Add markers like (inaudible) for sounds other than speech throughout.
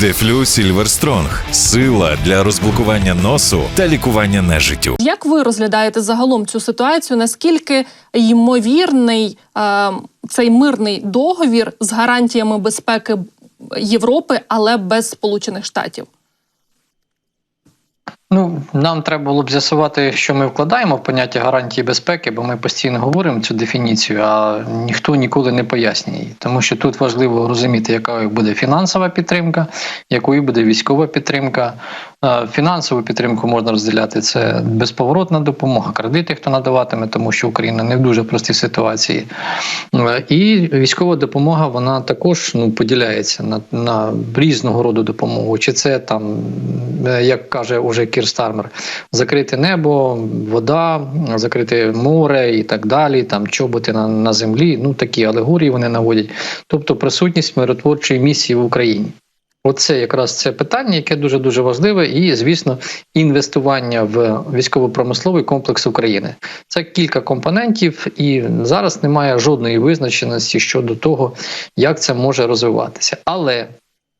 Дефлю Сільверстронг сила для розблокування носу та лікування нежиттю. Як ви розглядаєте загалом цю ситуацію? Наскільки ймовірний е, цей мирний договір з гарантіями безпеки Європи, але без Сполучених Штатів? Ну, нам треба було б з'ясувати, що ми вкладаємо в поняття гарантії безпеки, бо ми постійно говоримо цю дефініцію, а ніхто ніколи не пояснює її. Тому що тут важливо розуміти, яка буде фінансова підтримка, якою буде військова підтримка. Е, Фінансову підтримку можна розділяти це безповоротна допомога, кредити, хто надаватиме, тому що Україна не в дуже простій ситуації. Е, І військова допомога вона також ну, поділяється на, на різного роду допомогу. Чи це там, е, як каже уже Кір Стармер, закрите небо, вода, закрите море і так далі, там чоботи на, на землі. Ну такі алегорії вони наводять. Тобто присутність миротворчої місії в Україні. Оце якраз це питання, яке дуже дуже важливе, і звісно, інвестування в військово-промисловий комплекс України. Це кілька компонентів, і зараз немає жодної визначеності щодо того, як це може розвиватися. Але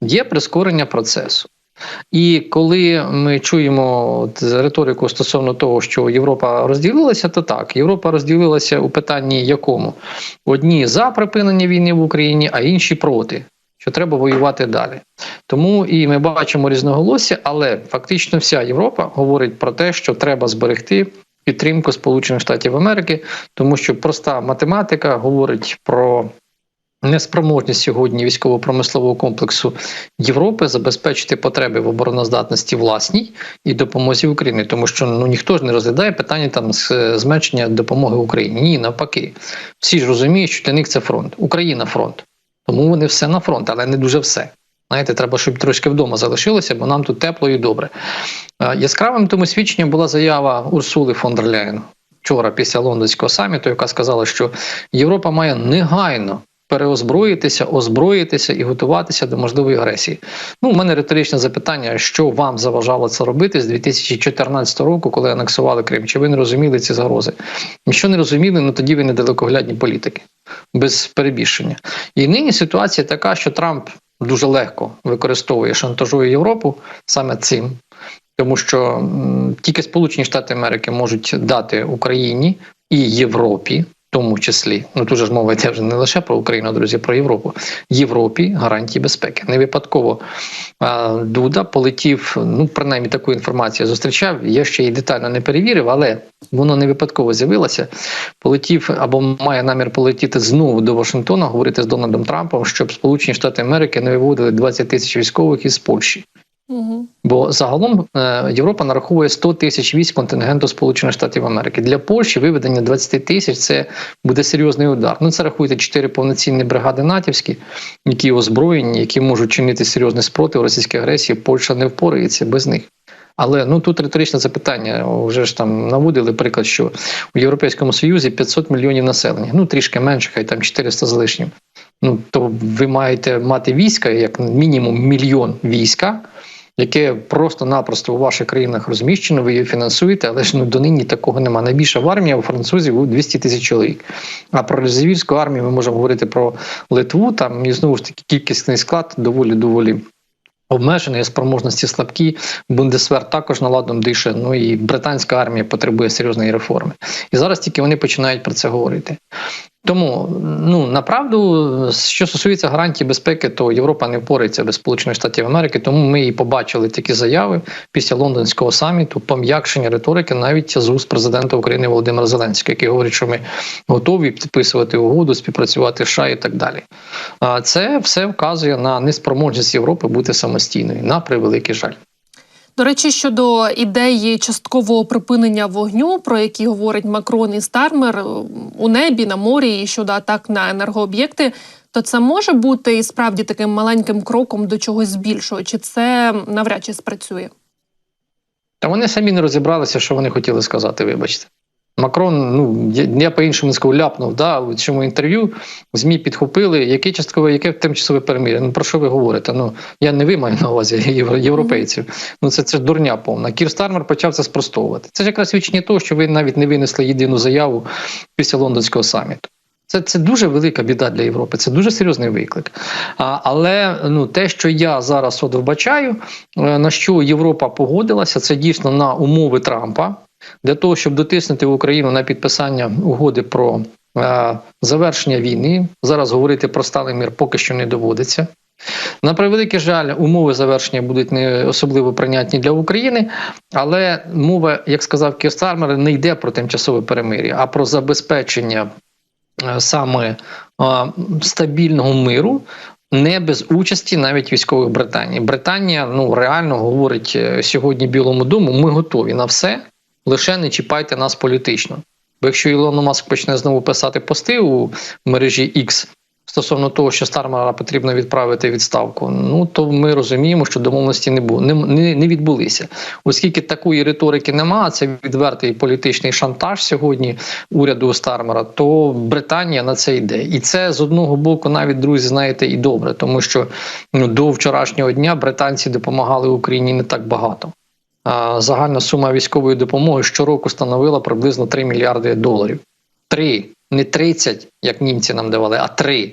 є прискорення процесу. І коли ми чуємо риторику стосовно того, що Європа розділилася, то так, Європа розділилася у питанні якому одні за припинення війни в Україні, а інші проти що треба воювати далі. Тому і ми бачимо різноголосся, але фактично вся Європа говорить про те, що треба зберегти підтримку Сполучених Штатів Америки, тому що проста математика говорить про. Неспроможність сьогодні військово-промислового комплексу Європи забезпечити потреби в обороноздатності власній і допомозі Україні, тому що ну ніхто ж не розглядає питання там з- зменшення допомоги Україні. Ні, навпаки, всі ж розуміють, що для них це фронт. Україна фронт. Тому вони все на фронт, але не дуже все. Знаєте, треба, щоб трошки вдома залишилося, бо нам тут тепло і добре. Е, Яскравим тому свідченням була заява Урсули фон дер Ляєн вчора після лондонського саміту, яка сказала, що Європа має негайно переозброїтися, озброїтися і готуватися до можливої агресії. Ну, у мене риторичне запитання: що вам заважало це робити з 2014 року, коли анексували Крим? Чи ви не розуміли ці загрози? Якщо не розуміли, ну тоді ви недалекоглядні політики без перебільшення. І нині ситуація така, що Трамп дуже легко використовує шантажує Європу саме цим. Тому що тільки Сполучені Штати Америки можуть дати Україні і Європі, тому числі, ну тут же ж мова йде вже не лише про Україну, друзі, про Європу. Європі гарантії безпеки. Не випадково Дуда полетів. Ну, принаймні таку інформацію зустрічав. Я ще її детально не перевірив, але воно не випадково з'явилося. Полетів або має намір полетіти знову до Вашингтона, говорити з Дональдом Трампом, щоб Сполучені Штати Америки не виводили 20 тисяч військових із Польщі. Угу. Бо загалом е, Європа нараховує 100 тисяч військ контингенту Сполучених Штатів Америки. Для Польщі виведення 20 тисяч це буде серйозний удар. Ну це рахуйте чотири повноцінні бригади натівські, які озброєні, які можуть чинити серйозний спротив російській агресії. Польща не впорається без них. Але ну тут риторичне запитання. Вже ж там наводили приклад, що у Європейському Союзі 500 мільйонів населення. Ну трішки менше, хай там 400 з лишнім. Ну то ви маєте мати війська, як мінімум мільйон війська, яке просто-напросто у ваших країнах розміщено, ви її фінансуєте, але ж ну донині такого нема. Найбільша в армія у французів у 200 тисяч чоловік. А про резервістську армію ми можемо говорити про Литву. Там і знову ж таки кількісний склад доволі доволі. Обмежений спроможності слабкі, Бундесвер також наладом дише. Ну і британська армія потребує серйозної реформи. І зараз тільки вони починають про це говорити. Тому ну направду, що стосується гарантії безпеки, то Європа не впорається без Сполучених Штатів Америки. Тому ми і побачили такі заяви після лондонського саміту, пом'якшення риторики навіть з уст президента України Володимира Зеленського, який говорить, що ми готові підписувати угоду, співпрацювати з США і так далі. А це все вказує на неспроможність Європи бути самостійною на превеликий жаль. До речі, щодо ідеї часткового припинення вогню, про які говорить Макрон і Стармер у небі, на морі і щодо атак на енергооб'єкти, то це може бути і справді таким маленьким кроком до чогось більшого, чи це навряд чи спрацює? Та вони самі не розібралися, що вони хотіли сказати, вибачте. Макрон, ну я, по-іншому скажу, ляпнув да, у цьому інтерв'ю. ЗМІ підхопили, яке часткове, яке тимчасове перемир'я. Ну про що ви говорите? Ну я не ви маю на увазі євро, європейців. Ну це це дурня повна. Кір Стармер почав це спростовувати. Це ж якраз свідчення того, що ви навіть не винесли єдину заяву після лондонського саміту. Це, це дуже велика біда для Європи, це дуже серйозний виклик. А, але ну, те, що я зараз от вбачаю, е, на що Європа погодилася, це дійсно на умови Трампа для того, щоб дотиснути Україну на підписання угоди про е, завершення війни. Зараз говорити про сталий мир поки що не доводиться. На превеликий жаль, умови завершення будуть не особливо прийнятні для України, але мова, як сказав Кір Стармер, не йде про тимчасове перемир'я, а про забезпечення е, саме е, стабільного миру. Не без участі навіть військових Британії. Британія ну реально говорить е, сьогодні Білому дому: ми готові на все, лише не чіпайте нас політично. Бо якщо Ілон Маск почне знову писати пости у мережі X стосовно того, що Стармера потрібно відправити відставку, ну то ми розуміємо, що домовленості не було не, не, не відбулися. Оскільки такої риторики немає, це відвертий політичний шантаж сьогодні уряду Стармера, то Британія на це йде. І це з одного боку, навіть друзі, знаєте, і добре, тому що ну, до вчорашнього дня британці допомагали Україні не так багато. Загальна сума військової допомоги щороку становила приблизно 3 мільярди доларів. Три, не 30, як німці нам давали, а три.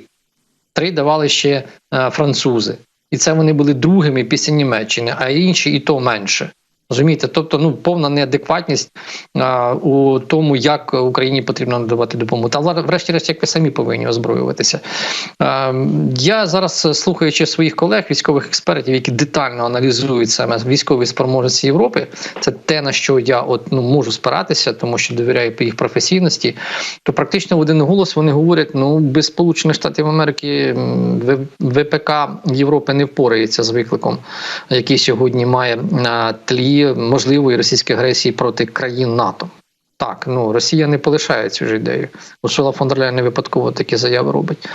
Три давали ще е, французи. І це вони були другими після Німеччини, а інші і то менше. Розумієте, тобто ну повна неадекватність а, у тому, як Україні потрібно надавати допомогу. Та врешті-решт, як ви самі повинні озброюватися. А, я зараз слухаючи своїх колег, військових експертів, які детально аналізують саме військові спроможності Європи, це те на що я от ну можу спиратися, тому що довіряю їх професійності. То практично в один голос вони говорять: ну без Сполучених Штатів Америки ВПК Європи не впорається з викликом, який сьогодні має на тлі можливої російської агресії проти країн НАТО. Так, ну Росія не полишає цю ж ідею. Урсула фон дер не випадково такі заяви робить.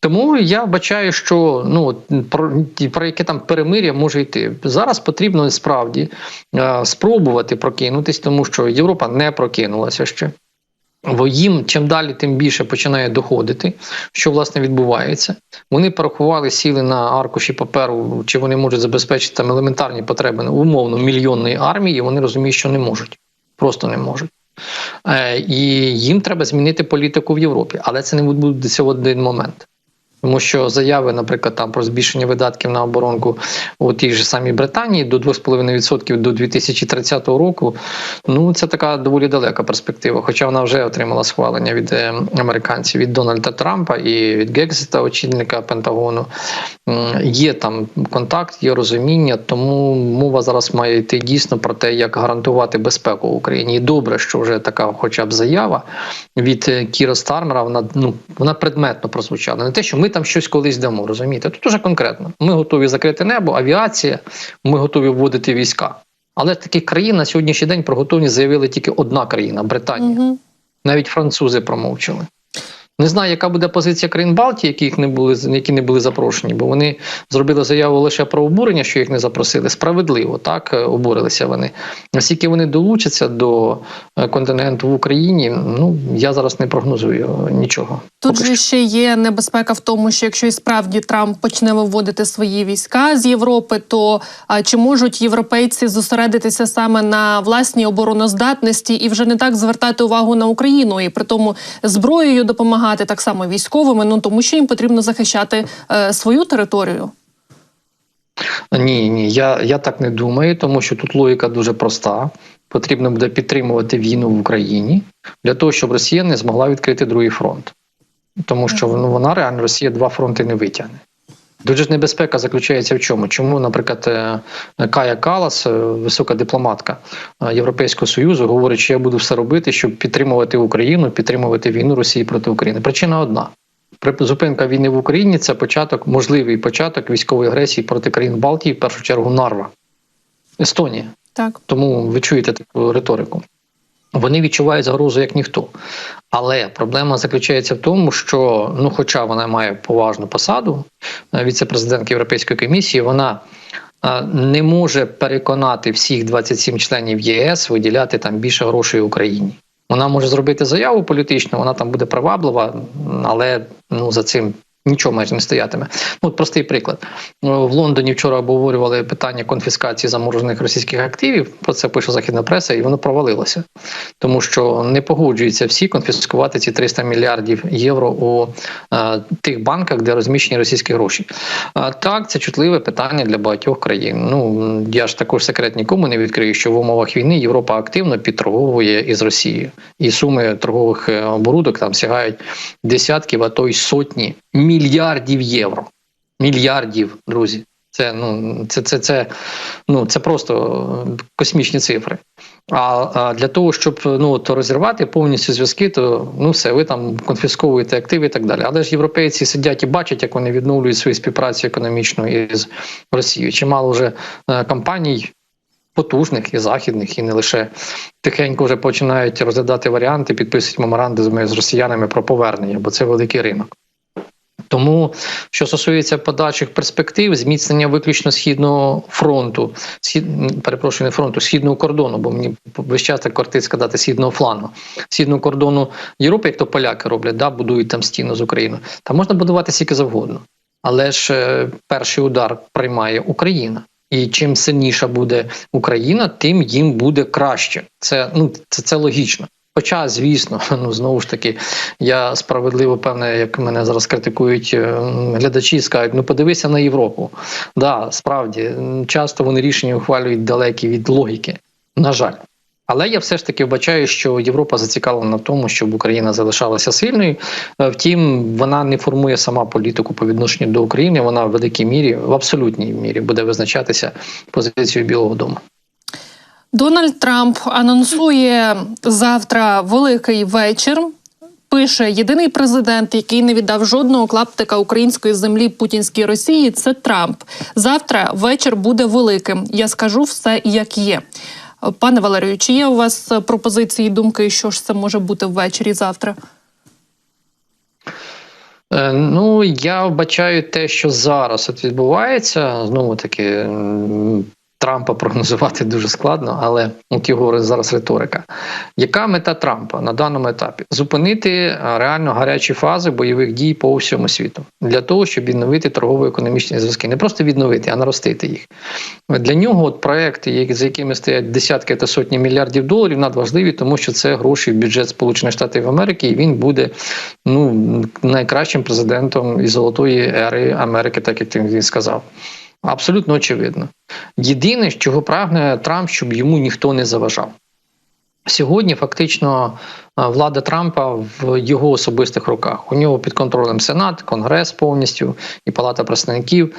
Тому я бачаю, що ну про, про яке там перемир'я може йти. Зараз потрібно справді е, спробувати прокинутись, тому що Європа не прокинулася ще. Їм чим далі, тим більше починає доходити, що власне відбувається. Вони порахували сіли на аркуші паперу, чи вони можуть забезпечити там елементарні потреби ну, умовно мільйонної армії. Вони розуміють, що не можуть, просто не можуть. Е, і їм треба змінити політику в Європі, але це не буде в один момент. Тому що заяви, наприклад, там про збільшення видатків на оборонку у тій же самій Британії до 2,5% до 2030 року. Ну це така доволі далека перспектива. Хоча вона вже отримала схвалення від е, американців від Дональда Трампа і від Гексіта, очільника Пентагону. Є там контакт, є розуміння, тому мова зараз має йти дійсно про те, як гарантувати безпеку в Україні. І добре, що вже така, хоча б заява від е, Кіра Стармера, вона ну вона предметно прозвучала. Не те, що ми там щось колись дамо, розумієте? Тут дуже конкретно. Ми готові закрити небо, авіація, ми готові вводити війська. Але таких країн на сьогоднішній день про готовність заявили тільки одна країна Британія. Угу. Навіть французи промовчали. Не знаю, яка буде позиція країн Балтії, які їх не були які не були запрошені, бо вони зробили заяву лише про обурення, що їх не запросили. Справедливо так е, обурилися вони. Наскільки вони долучаться до е, континенту в Україні, ну я зараз не прогнозую нічого. Тут же ще є небезпека в тому, що якщо і справді Трамп почне виводити свої війська з Європи, то а, чи можуть європейці зосередитися саме на власній обороноздатності і вже не так звертати увагу на Україну, і при тому зброєю допомагати так само військовими, ну тому що їм потрібно захищати е, свою територію. Ні, ні, я, я так не думаю, тому що тут логіка дуже проста. Потрібно буде підтримувати війну в Україні для того, щоб Росія не змогла відкрити другий фронт. Тому що ну, вона реально Росія два фронти не витягне. Дуже ж небезпека заключається в чому? Чому, наприклад, е, Кая Калас, е, висока дипломатка е, Європейського Союзу, говорить, що я буду все робити, щоб підтримувати Україну, підтримувати війну Росії проти України. Причина одна: зупинка війни в Україні це початок, можливий початок військової агресії проти країн Балтії, в першу чергу Нарва, Естонія. Так, Тому ви чуєте таку риторику. Вони відчувають загрозу як ніхто. Але проблема заключається в тому, що, ну, хоча вона має поважну посаду, е, віце-президентки Європейської комісії, вона е, не може переконати всіх 27 членів ЄС виділяти там більше грошей Україні. Вона може зробити заяву політичну, вона там буде приваблива, але ну за цим Нічого майже не стоятиме. Ну, от простий приклад. В Лондоні вчора обговорювали питання конфіскації заморожених російських активів. Про це пише західна преса, і воно провалилося, тому що не погоджуються всі конфіскувати ці 300 мільярдів євро у е, тих банках, де розміщені російські гроші. А так, це чутливе питання для багатьох країн. Ну я ж також секрет нікому не відкрию, що в умовах війни Європа активно підторговує із Росією, і суми торгових е, оборудок там сягають десятків, а то й сотні мільярдів євро. Мільярдів, друзі. Це ну це, це, це, ну, це просто космічні цифри. А, а для того, щоб ну то розірвати повністю зв'язки, то ну все, ви там конфісковуєте активи і так далі. Але ж європейці сидять і бачать, як вони відновлюють свою співпрацю економічну із Росією. Чимало вже е, компаній. Потужних і західних, і не лише тихенько вже починають розглядати варіанти, підписують меморандуми з росіянами про повернення, бо це великий ринок. Тому, що стосується подальших перспектив, зміцнення виключно східного фронту, схід, перепрошую, не фронту, східного кордону, бо мені весь час так кортить сказати східного флангу, східного кордону Європи, як то поляки роблять, да, будують там стіну з Україною. Там можна будувати скільки завгодно. Але ж е, перший удар приймає Україна. І чим сильніша буде Україна, тим їм буде краще. Це ну це, це логічно. Хоча, звісно, (laughs) ну знову ж таки, я справедливо певне, як мене зараз критикують е, глядачі, скажуть, ну подивися на Європу. Да, справді часто вони рішення ухвалюють далекі від логіки. На жаль. Але я все ж таки вбачаю, що Європа зацікавлена в тому, щоб Україна залишалася сильною. Е, Втім, вона не формує сама політику по відношенню до України. Вона в великій мірі, в абсолютній мірі, буде визначатися позицією Білого Дому. Дональд Трамп анонсує завтра великий вечір. Пише єдиний президент, який не віддав жодного клаптика української землі путінській Росії. Це Трамп. Завтра вечір буде великим. Я скажу все як є. Пане Валерію, чи є у вас пропозиції, думки, що ж це може бути ввечері завтра? Е, Ну, я вбачаю те, що зараз от відбувається. Знову таки, Трампа прогнозувати дуже складно, але от його зараз риторика. Яка мета Трампа на даному етапі? Зупинити реально гарячі фази бойових дій по всьому світу для того, щоб відновити торгово-економічні зв'язки. Не просто відновити, а наростити їх. Для нього от проекти, за якими стоять десятки та сотні мільярдів доларів, надважливі, тому що це гроші в бюджет Сполучених Штатів Америки, і він буде ну найкращим президентом із золотої ери Америки, так як він сказав. Абсолютно очевидно. Єдине, чого прагне Трамп, щоб йому ніхто не заважав. Сьогодні фактично влада Трампа в його особистих руках. У нього під контролем Сенат, Конгрес повністю і Палата представників.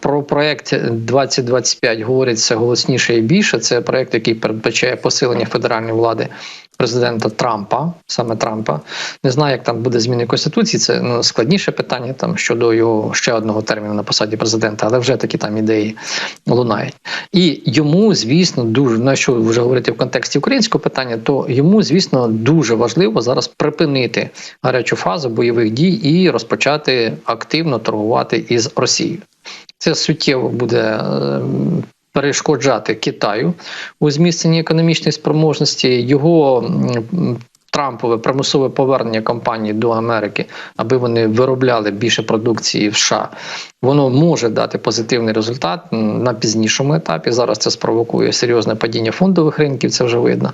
Про проект 2025 говорить все голосніше і більше. Це проект, який передбачає посилення федеральної влади президента Трампа, саме Трампа. Не знаю, як там буде зміни конституції. Це ну, складніше питання там щодо його ще одного терміну на посаді президента, але вже такі там ідеї лунають. І йому, звісно, дуже на що вже говорити в контексті українського питання, то йому, звісно, дуже важливо зараз припинити гарячу фазу бойових дій і розпочати активно торгувати із Росією. Це суттєво буде. е, Перешкоджати Китаю у зміцненні економічної спроможності його Трампове примусове повернення компаній до Америки, аби вони виробляли більше продукції в США, воно може дати позитивний результат на пізнішому етапі. Зараз це спровокує серйозне падіння фондових ринків, це вже видно.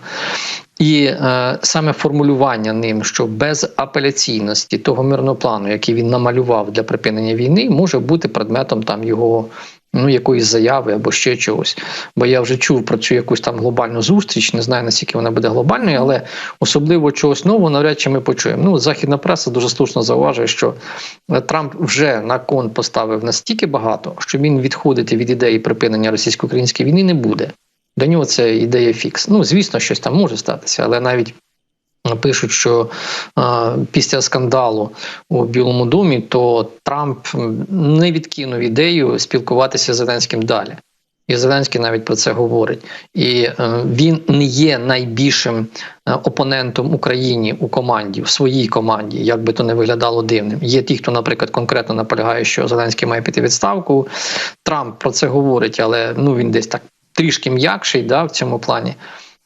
І е, саме формулювання ним, що без апеляційності того мирного плану, який він намалював для припинення війни, може бути предметом там його. Ну, якоїсь заяви або ще чогось. Бо я вже чув про цю якусь там глобальну зустріч, не знаю наскільки вона буде глобальною, але особливо чогось нового навряд чи ми почуємо. Ну, західна преса дуже слушно зауважує, що е, Трамп вже на кон поставив настільки багато, що він відходити від ідеї припинення російсько-української війни не буде. Для нього це ідея фікс. Ну, звісно, щось там може статися, але навіть пишуть, що а, після скандалу у Білому домі, то Трамп не відкинув ідею спілкуватися з Зеленським далі. І Зеленський навіть про це говорить. І е, він не є найбільшим е, опонентом Україні у команді, в своїй команді, як би то не виглядало дивним. Є ті, хто, наприклад, конкретно наполягає, що Зеленський має піти відставку. Трамп про це говорить, але ну він десь так трішки м'якший да, в цьому плані.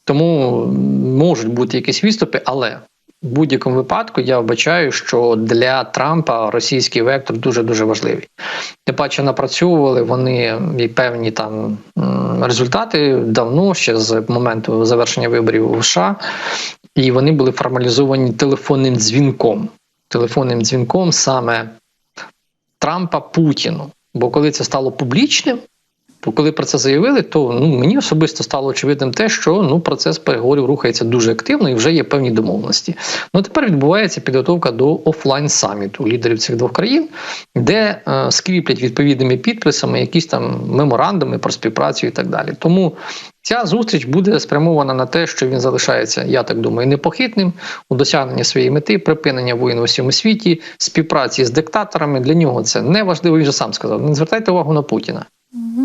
Тому можуть бути якісь відступи, але в будь-якому випадку я вбачаю, що для Трампа російський вектор дуже дуже важливий. Тим паче напрацьовували вони і певні там результати давно, ще з моменту завершення виборів у США, і вони були формалізовані телефонним дзвінком. Телефонним дзвінком саме Трампа Путіну. Бо коли це стало публічним, коли про це заявили, то ну мені особисто стало очевидним те, що ну процес переговорів рухається дуже активно і вже є певні домовленості. Ну тепер відбувається підготовка до офлайн саміту лідерів цих двох країн, де е, скріплять відповідними підписами якісь там меморандуми про співпрацю і так далі. Тому ця зустріч буде спрямована на те, що він залишається, я так думаю, непохитним у досягненні своєї мети, припинення воїн у всьому світі, співпраці з диктаторами. Для нього це не важливо. Він же сам сказав: не звертайте увагу на Путіна.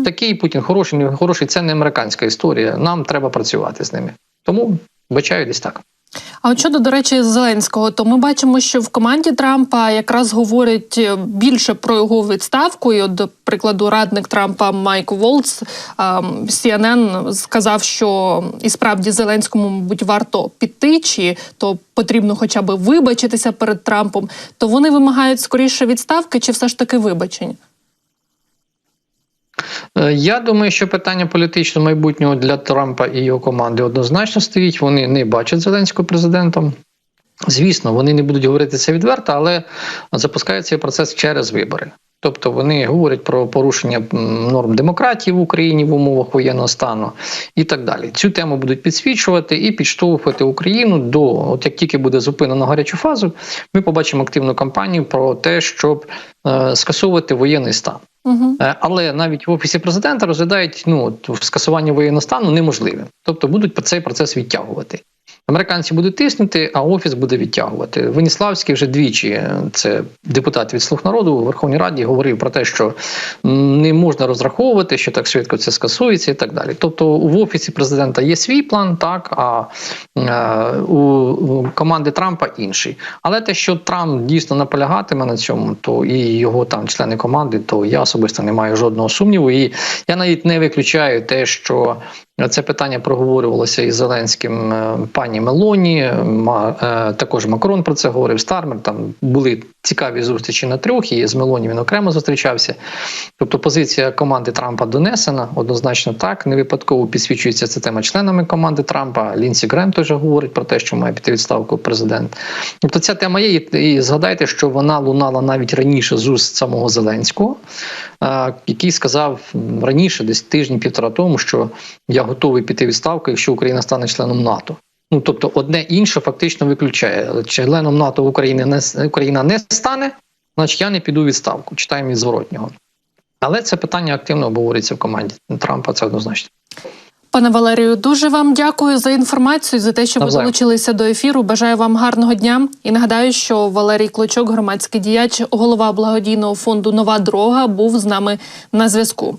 Такий Путін хороший, не хороший, це не американська історія. Нам треба працювати з ними. Тому бачаю десь так. А от щодо, до речі, Зеленського, то ми бачимо, що в команді Трампа якраз говорять е, більше про його відставку. І, от, до прикладу, радник Трампа Майк Волц CNN сказав, що і справді Зеленському, мабуть, варто піти, чи то потрібно хоча б вибачитися перед Трампом. То вони вимагають скоріше відставки, чи все ж таки вибачень? Е, Я думаю, що питання політичного майбутнього для Трампа і його команди однозначно стоїть. Вони не бачать Зеленського президентом. Звісно, вони не будуть говорити це відверто, але запускають цей процес через вибори. Тобто вони говорять про порушення норм демократії в Україні в умовах воєнного стану і так далі. Цю тему будуть підсвічувати і підштовхувати Україну до от як тільки буде зупинено гарячу фазу, ми побачимо активну кампанію про те, щоб е, скасовувати воєнний стан. Угу. Але навіть в офісі президента розглядають ну скасування воєнного стану неможливим. Тобто будуть цей процес відтягувати. Американці будуть тиснути, а офіс буде відтягувати. Веніславський вже двічі, е, це депутат від слуг народу у Верховній Раді, говорив про те, що не можна розраховувати, що так швидко це скасується, і так далі. Тобто, в офісі президента є свій план, так а е, у команди Трампа інший. Але те, що Трамп дійсно наполягатиме на цьому, то і його там члени команди, то я особисто не маю жодного сумніву. І я навіть не виключаю те, що це питання проговорювалося із Зеленським е, пані Мелоні. Е, також Макрон про це говорив. Стармер там були цікаві зустрічі на трьох, і з Мелоні він окремо зустрічався. Тобто позиція команди Трампа донесена, однозначно так. Не випадково підсвічується ця тема членами команди Трампа. Лінсі Грем теж говорить про те, що має піти відставку президент. Тобто ця тема є, і згадайте, що вона лунала навіть раніше з уст самого Зеленського, е, який сказав раніше, десь тижні-півтора тому, що я готовий піти відставку, якщо Україна стане членом НАТО. Ну тобто, одне інше фактично виключає. Членом НАТО України не Україна не стане, значить я не піду відставку. Читаємо від зворотнього. Але це питання активно обговорюється в команді Трампа. Це однозначно. Пане Валерію, дуже вам дякую за інформацію, за те, що ви долучилися до ефіру. Бажаю вам гарного дня. І нагадаю, що Валерій Клочок, громадський діяч, голова благодійного фонду Нова дорога, був з нами на зв'язку.